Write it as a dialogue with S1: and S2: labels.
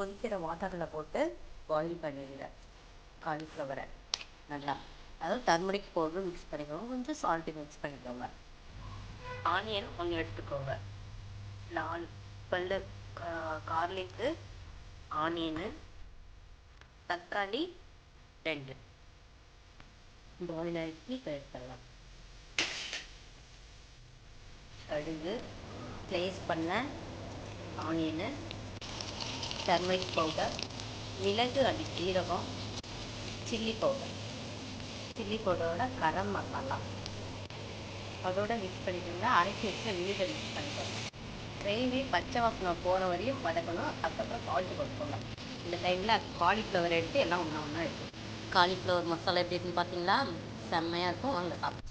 S1: கொதிக்கிற வாட்டரில் போட்டு பாயில் பண்ணிடுங்க. காலிஃப்ளவரை நல்லா. அதாவது டர்மரிக் பவுடரும் மிக்ஸ் பண்ணிக்கோங்க கொஞ்சம் சால்ட்டு மிக்ஸ் பண்ணிக்கோங்க. ஆனியன் கொஞ்சம் எடுத்துக்கோங்க. நாலு பல்லு கார்லிக்கு ஆனியனு தக்காளி ரெண்டு. பாயில் ஆகி இப்போ எடுத்துடலாம். கடுகு ப்ளேஸ் பண்ண ஆனியனு டர்மரிக் பவுடர் மிளகு அடி ஜீரகம் சில்லி பவுடர். சில்லி பவுடரோட கரம் மசாலா. அதோட மிக்ஸ் பண்ணிக்கோங்க. அரைச்சி வச்ச விழுதை மிக்ஸ் பண்ணிக்கோங்க. கிரேவி பச்சை வாசனை போகிற வரையும் வதக்கணும். அதுக்கப்புறம் சால்ட்டு போட்டுக்கோங்க இந்த டைமில் காலிஃப்ளவர் எடுத்து எல்லாம் ஒன்றா ஒன்றா எடுத்து காலிஃப்ளவர் மசாலா எப்படி இருக்குன்னு பார்த்தீங்களா செம்மையாக இருக்கும். வாங்க சாப்பிட்டு